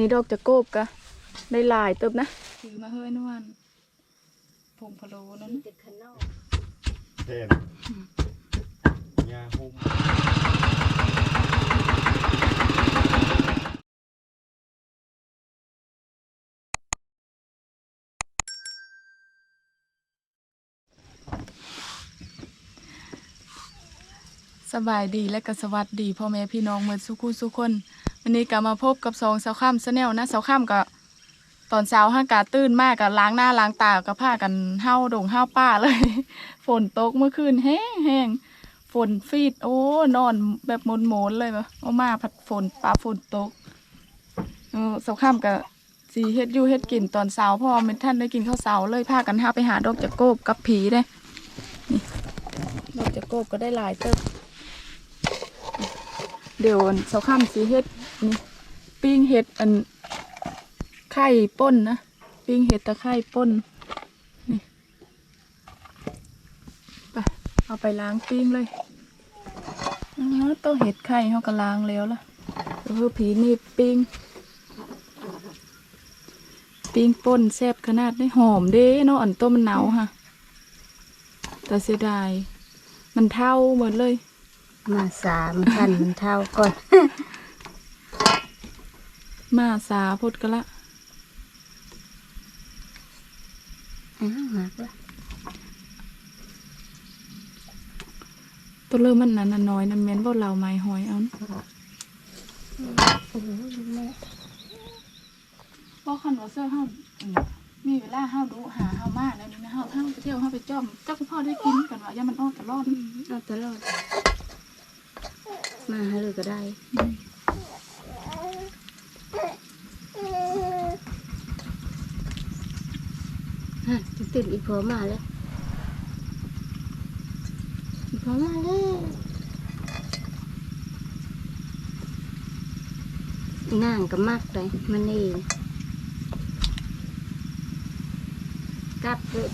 นี่ดอกจะโกบกะได้หลายเติบนะถือมาเฮ้ยนวันผงพะโล้นั่นติดข้างนอกเทนยาหุ้มสบายดีและก็สวัสดีพ่อแม่พี่น้องเมื่อสุขุสุกคน วันนี้ก็มาพบกับสองสาวข้ามแนลนะสาวข้ามก็ตอนเช้าห้างกาตื่นมากกับล้างหน้าล้างตากับผ้ากันเห้าดงเห้าป้าเลย ฝนตกเมื่อคืนแห้งแห้งฝนฟีด โอ้นอนแบบมนมนๆเลยปะเอามาผัดฝนป้าฝนตกเออสาวข้ามกับสีเฮ็ดยูเฮ็ดกินตอนเช้าพ่อไม่ท่านได้กินข้าวเช้าเลยพากันห้าไปหาดอกจะโกบกับผีเด้นี่ดอกจะโกบก็ได้หลายเติบเดี๋ยวเสาข้ามสีเฮ็ด นี่ปิ้งเห็ดอันไข่ป่นนะปิ้งเห็ดตะไคร่ป่นนี่ไปเอาไปล้างปิ้งเลยต้องเห็ดไข่เขาก็ล้างแล้วล่ะเพื่อผีนี่ปิ้งปิ้งป่นแซ่บขนาดนี้หอมเด้เนาะอันต้มมันหนาวค่ะ แต่เสียดาย มันเท่าหมดเลย มาสามพันเท่าก่อน มาสาพดกะละอ้าวมากละตัวเริ่มมันนั้นน่ะน้อยนั่นแม่นบ่เราไม้หอยเอานะโอ้โหแม่บ่คันว่าเสื้อเฮาอืมมีเวลาเฮาดูหาเฮามาแล้วนี่นะเฮาเฮาไปเที่ยวเฮาไปจ้อมเจ้าคุณพ่อได้กินกันว่าอย่ามันออกตลอดเอาตลอดมาให้เลยก็ได้ฮะ ตื่นอีพอมาแล้วอีพอมาแล้วนางก็มากเลยมันเองกลับเลย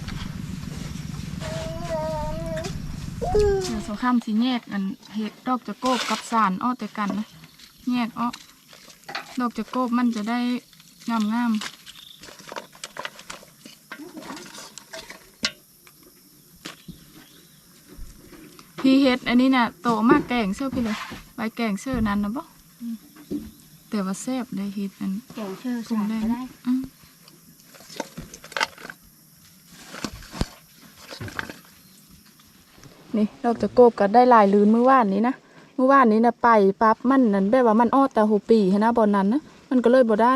เดี๋ยวสงครามสิแยกอันเห็ดดอกจะโกบกับสารอ้อแต่กันนะแยกอ้อ ดอกจะโกบมันจะได้งามงามพี่เฮ็ดอันนี้น่ะโตมากแกงเสื้อพี่เลยใบแกงเสื้อนั้นนะบ่แต่ว่าแซ่บได้เฮ็ดอันแกงเชื่อปรุงสาได้ก็นะได้อืมนี่ดอกจะโกบก็ได้หลายลืนเมื่อวานนี้นะ เมื่อวานนี้นะไปปั๊บมันนั่นแบบว่ามันอ้อแต่หูปีนะบอนนั้นนะมันก็เลยบ่ได้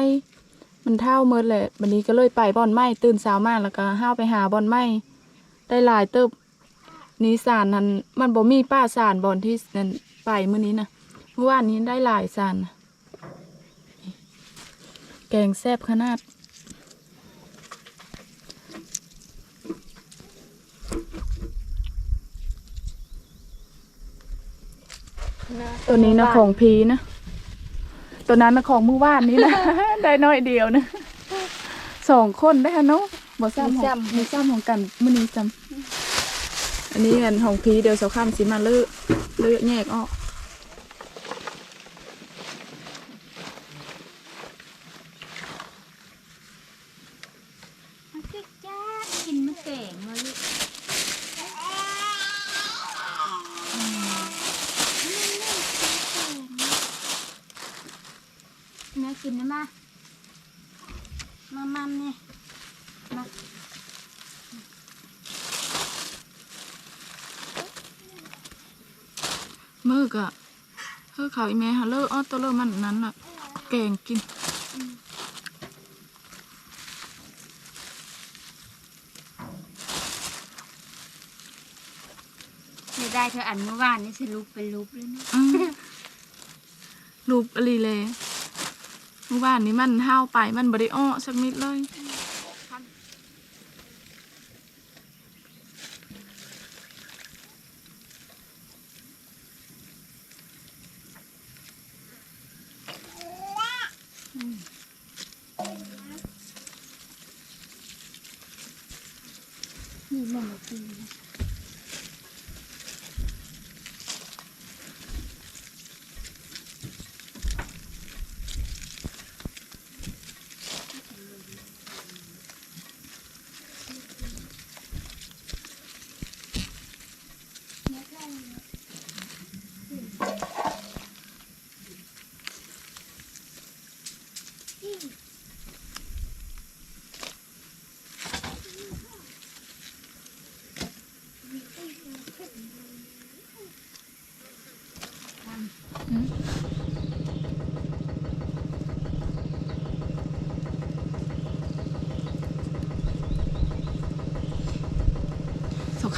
มันเท่าเมื่อแหละวันนี้ก็เลยไปบอนไม้ตื่นเช้ามากแล้วก็ห้าวไปหาบอนไม้ได้หลายเติบนี่สารนั้น มันบ่มีป้าสารบอนที่นั่นไปเมื่อนี้นะเมื่อวานนี้ได้หลายสารแกงแซบขนาด ตัวนี้นะของพีนะ ตัวนั้นนะของมือว่านนี้นะ ได้น้อยเดียวนะสองคนได้ฮะเนาะบ่ซ้ำของมีซ้ำของกันมื้อนี้ซ้ำอันนี้อันของพีเดี๋ยวเสาข้ามสิมาเลือกเลือกแยกออก มันก็จ้ากินมะแกงมาลูกแม่กินนะมามามัมเนี่ยมา มือกะเฮ้อเขาอีเมฮะเลออ้อตัวเลอมันนั้นน่ะแกงกินเสียได้เธออันเมื่อวานนี่สรุปเป็นรูปเลยนะอืมรูปอลีเลยเมื่อวานนี้มันห้าวไปมันบริอ้อสักนิดเลย นี่มันกินนะ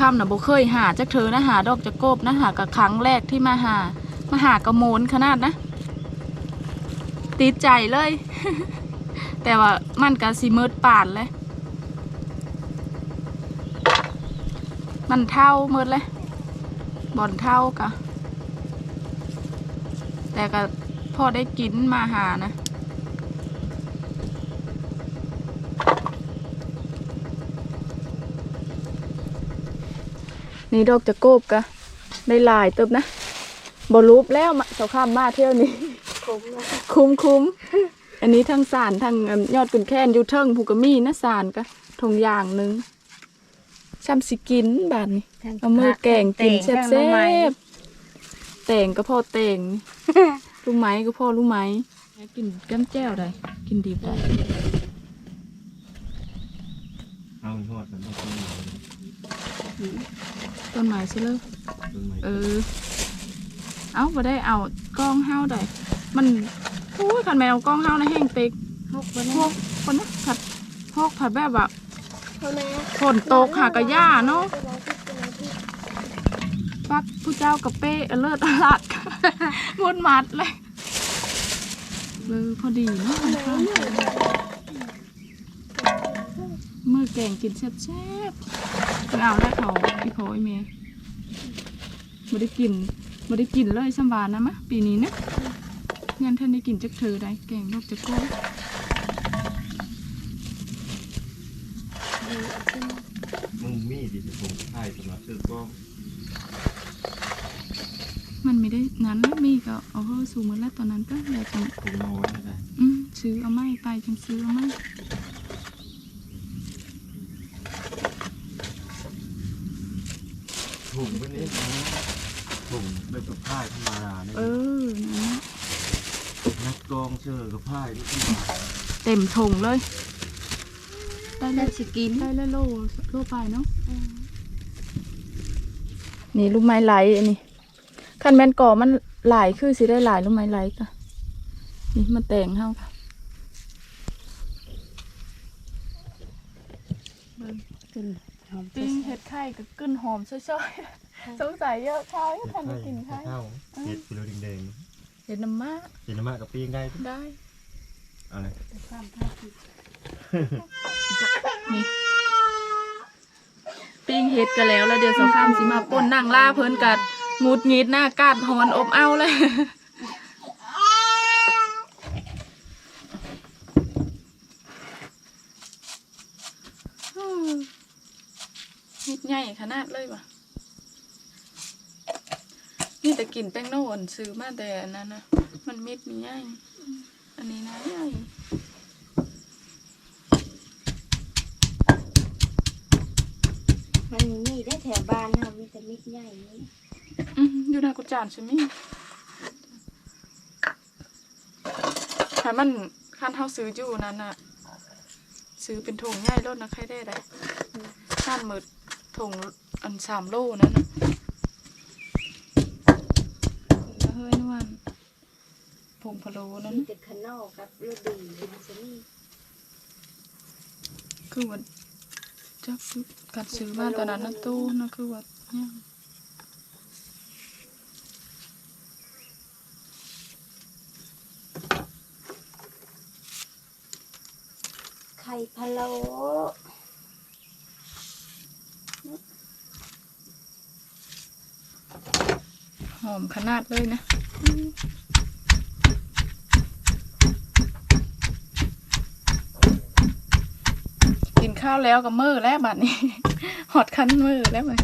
ข้าน่ะบ่เคยหาจักเธอนะหาดอกจะกบนะหากับครั้งแรกที่มาหา มาหากระโมนขนาดนะ ติดใจเลย แต่ว่ามันก็สิมืดป่านเลย มันเท่ามืดเลยบ่อนเท่ากะแต่ก็พอได้กินมาหานะ นี่ดอกจะโกบกะได้หลายเติบนะบรูปแล้วมาเสาข้ามมาเที่ยวนี้ คุ้มนะคุ้มคุ้มอันนี้ทั้งสารทั้งอันยอดกุนแค้นอยูเทิงผูกกะมีนะสารกะทงอย่างหนึ่งช้ำสิกินบานนี้เอามือแกงกินแซ่บแซ่บๆแต่งก็พ่อแต่งลูกไม้ก็พ่อลูกไม้กินกั้มแจ้วได้กินดีได้เอาทอดกันต้องต้นไม้ ต้นไม้ใช่เลยต้นไม้เออ เอาบ่ได้เอากล้องเฮาได้มันโอ้ยคันแมวกล้องเฮานะแห้งเต็กหกบนพวกคนนะผัดพวกผัดแบบแบบเท่านั้นฝนตกหากะย่าเนาะปักผู้เจ้ากับเป้อเลิศอลัดมุนมัดเลยเออพอดีเนาะมือ แกงกินแซ่บๆเอาแล้วเขาพี่พอยเมียไม่ได้กินไม่ได้กินเลยสัมบานนะมะปีนี้นะยันท่านได้กินจักเธอได้แกงนกจะโก้มึงมีดิจะผมถ่ายสำหรับซื้อกล้องมันไม่ได้นั้นนะมีก็เอาเฮ้อสูงเหมือนแล้วตอนนั้นก็อยากจะผมนอนนะอืมซื้อเอาไม่ไปจังซื้อเอาไม่ ถุงพวกนี้ ถุงแบบกับผ้าธรรมดาเนี่ยเออนั่นนะนักกองเชื่อกับผ้าที่ขึ้นมาเต็มถุงเลย ได้เลได้ยสิกินได้เลยโลโลไปเนาะนี่ลูกไม้ไหลอันนี้คันแมนก่อมันหลายคือสิได้หลายลูกไม้ไหลก็นี่มาแต่งเฮาค่ะกินหอมปิ้งเห็ดไข่กับกึ้นหอมช่อยๆ สงสัยเยอะข้าวยังทันได้กินไข่ข้าวเห็ดกิโลแดงเห็ดน้ำมะๆกินน้ำมากกับปิ้งได้ได้อะไรความพาสินี่ปิ้งเห็ดกันแล้วแล้วเดี๋ยวสองข้ามสิมาป่นนั่งล่าเพิ่นกัดงูดงีดหน้ากาดหอนอบเอาเลยเห็ดใหญ่ขนาดเลยว่ะนี่ แต่กลิ่นแป้งโน่นซื้อมาแต่อันนั้นนะมันมิดมีใหญ่อันนี้นะใหญ่มันมีได้แถวบ้านนะมีแต่มิดใหญ่นี่อืมอยู่หน้ากุจานใช่ไหมถ้ามันคันเท่าซื้ออยู่นั้นน่ะซื้อเป็นถุงใหญ่รถนะใครได้ได้ข้านมืดถุงอันสามโลนั่นน่ะแล้วเฮ้ยนวันผงพะโล้นั้นมีแต่ขนอกกับฤดีมันจะมีคือว่าจักซื้อกัดซื้อมาตอนนั้นนะตู้นะคือว่าเนี่ยไข่พะโล้ หอมขนาดเลยนะกินข้าวแล้วกับมือแล้วบัดนี้ หอดคันมือแล้วเลย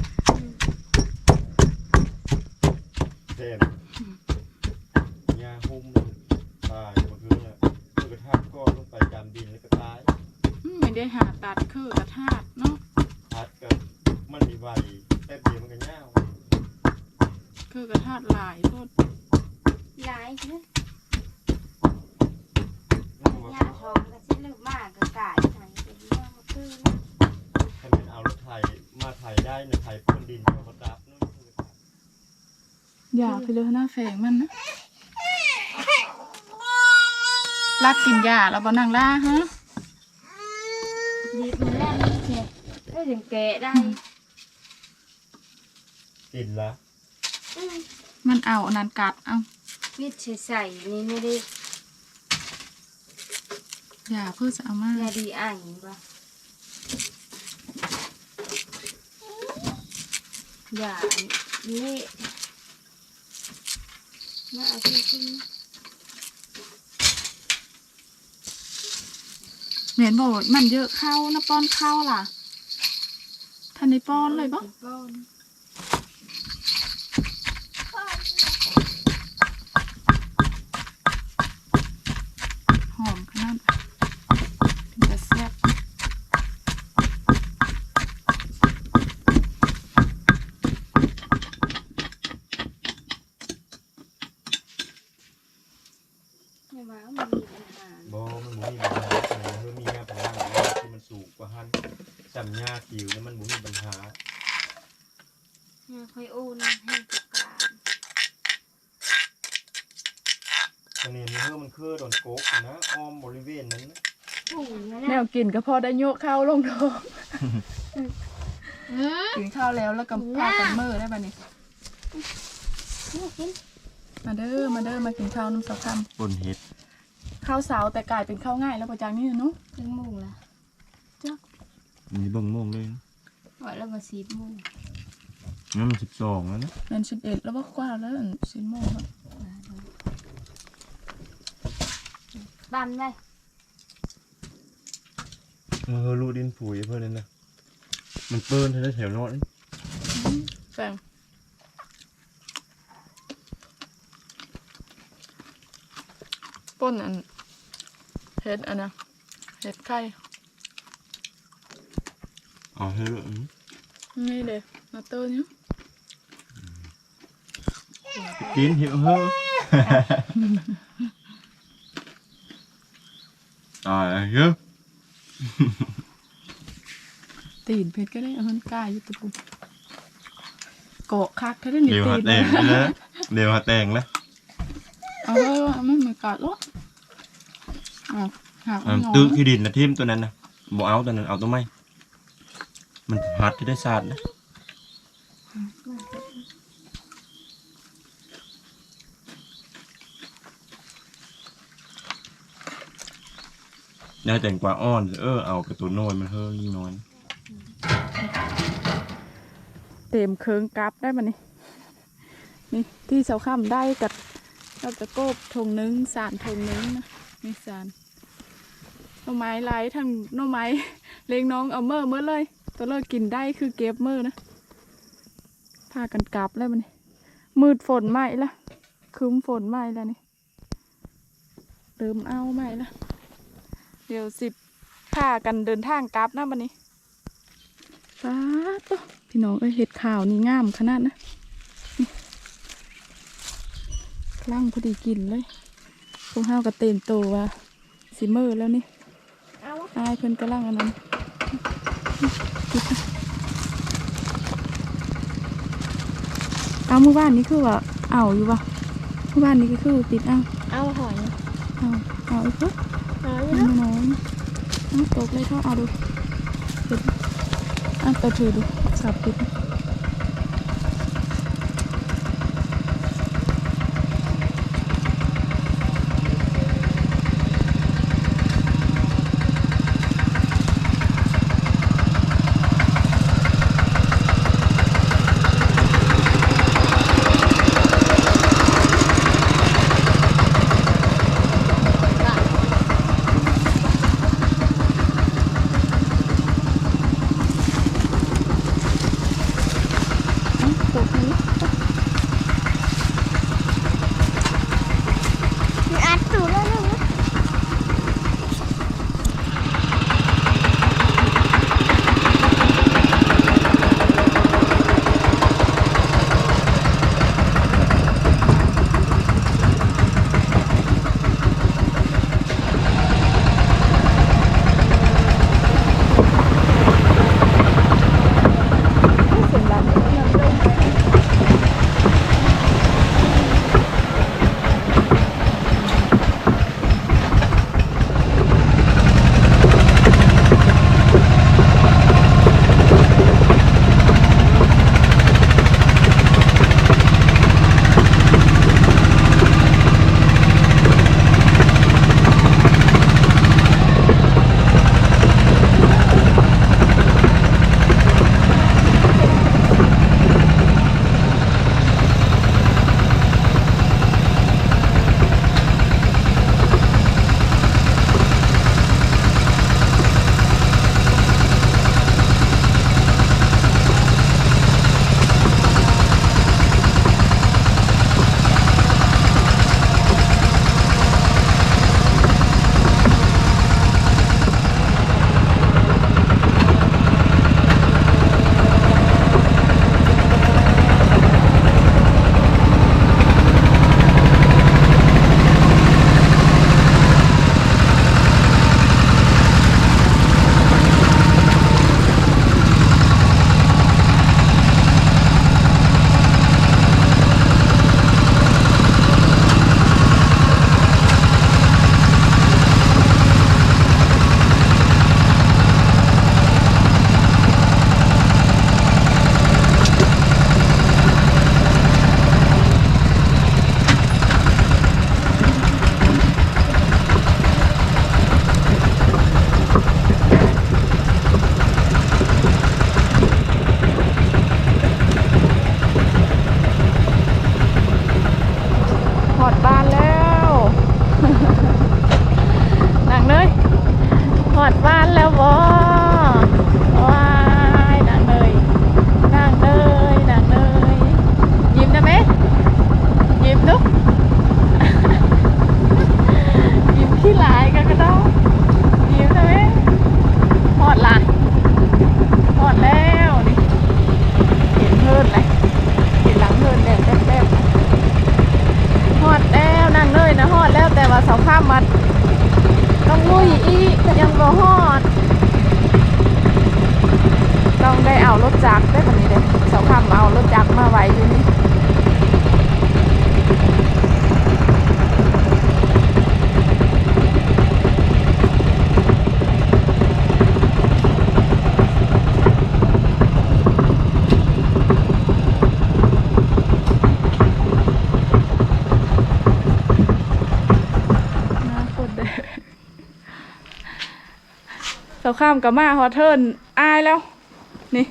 คือกระทาดหลายโทษหลายนะแล้วก็ว่าหญ้าทองก็สิลึกมากก็กายไหนเป็นเรื่องคือ ถ้าเป็นเอารถไถมาไถได้ในไถพ่นดินเข้ามาดับนู่นคืออย่าไปเลยหน้าแฝงมันนะรักกินยาแล้วบอนั่งล่าฮะหยิบมาแล้วนี่แค่ก็ยังแกะได้ กินละอื มมันเอาอันนั้นกัดเอามีดใส่ๆนี่ไม่ได้อย่าเพื่อจะเอามาอยาดีอ่างป่ะอย่าเละมาเอาที่ขึ้นเหม็นบอกว่ามันเยอะเข้านะป้อนเข้าล่ะทันในป้อนเลยปะป้อน หอมขนาดถึงจะแซ่บ ไม่ว่ามันมีปัญหา บอมันบ่มีปัญหาแต่เพิ่มมีหญ้าพลังที่มันสูงกว่าหันสัมหญ้าผิวแล้วมันบ่มีปัญหา เนี่ยค่อยโอนให้กับการ ตอนนี้มันเพิ่มมันคือโดนโกกนะอ้อมบริเวณนั้นนะ ถูกนะ แนว กินก็พอได้โยกเข้าลงท้องอืมกินข้าวแล้วแล้วก็พากันเมื่อได้ปะนี่นี่กินมาเด้อมาเด้อมากินข้าวน้ำสาวคบนเห็ดำข้าวสาวแต่กลายเป็นข้าวง่ายแล้วประจังนี่เนาะถึงโมงละมีเบิ่งโมงเลยว่าแล้วมาสีโมงงั้นมันสิบสองแล้วนะเงินสิบเอ็ดแล้วว่ากว่าแล้วสิบโมงแล้ว บันได้ เออรูดินผุยเพื่อนนั่นนะ มันเปิ้นให้ได้แถวนอนแฟงป้นอันเห็ดอันนะเห็ดไข่เอาให้เลยอืมนี่เลยมาเตอร์นี้กินเหี่ยวเฮ้อตายแล้วเยอะ ตีนเพชรก็ได้เอามันกล้าอยู่ตะปูเกาะคักแค่ได้หนีเดี๋ยวตีหัดนแตงแล้วนะเดี๋ยวหัดแตงแล้วเอาไว้ว่ามันเหมือนกัดหรออะหักอ่าน้องตื้อขี้ดินนะทิมตัวนั้นนะบ่เอาตัวนั้นเอาตัวไม่ มันหัดที่ได้ศาสตร์นะ ได้แต่งกว่าอ้อนเออเอากระตุ้นน้อยมันเฮ้ยยิ่งน้อยเต็มเคิงกลับได้ปะนี่นี่ที่เสาข้ามได้กับเราจะโกบทงนึงสารทงนึงนะนี่สารหน่อไม้ไหลทางหน่อไม้เลี้ยงน้องเอาเมื่อเมื่อเลย ตัวเลิกกินได้คือเก็บมือนะพากันกลับแล้วมันมืดฝนไหมละคืมฝนไหมแล้วนี่เริ่มเอาไหมละ เดี๋ยวสิพากันเดินทางกลับนะมันนี้ป้าดตัวพี่น้องเอ้ยเห็ดข่าวนี่งามขนาดนะนี่คลั่งพอดีกินเลยพวกเฮาก็เต็มโตวว่าสิมือแล้วนี่เอาอายเพิ่นกำลังอันนั้นเอาเมื่อวานนี้คือว่าเอาอยู่วะเมื่อวานนี้ก็คือติดเอาเอาหอยเอาเอาอีกเพิ่หอยเอามาน้อยเอา ตกเลยเท่าเอาดูอะเปิดถือดูสับปิดาวข้ามกับมาฮอเทิร์นอายแล้ว นี่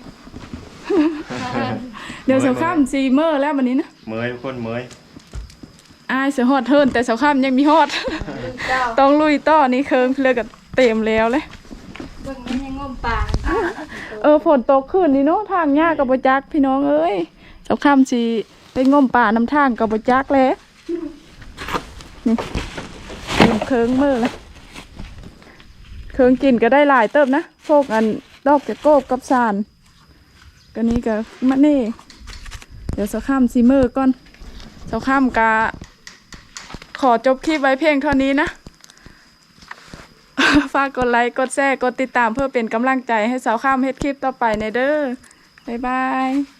เดี๋ยวสาวข้ามซีเมอร์แล้ววันนี้นะเมยทุกคนเมยอายเสียฮอดเทิร์นแต่สาวข้ามยังมีฮอดเจ้าต้องลุยต่อนี่เคิงเลือกับเต็มแล้วเลยเบิ่งมันยังงมปลาเออฝนตกขึ้นนี่เนาะทางยากกับบจักพี่น้องเอ้ยสาวข้ามสีไปงมป่าน้ำทางกับบจักแล้วนี่เต็มเคิงมือเลย เคิงกินก็ได้หลายเติบนะพวกอันดอกจะโกบกับสานก็นี้ก็มะเน่เดี๋ยวสาข้ามซีเมอร์ก่อนสาข้ามกาขอจบคลิปไว้เพียงเท่านี้นะฝากกดไลค์ กดแชร์ กดติดตามเพื่อเป็นกำลังใจให้สาวข้ามเฮ็ดคลิปต่อไปในเด้อ บ๊ายบาย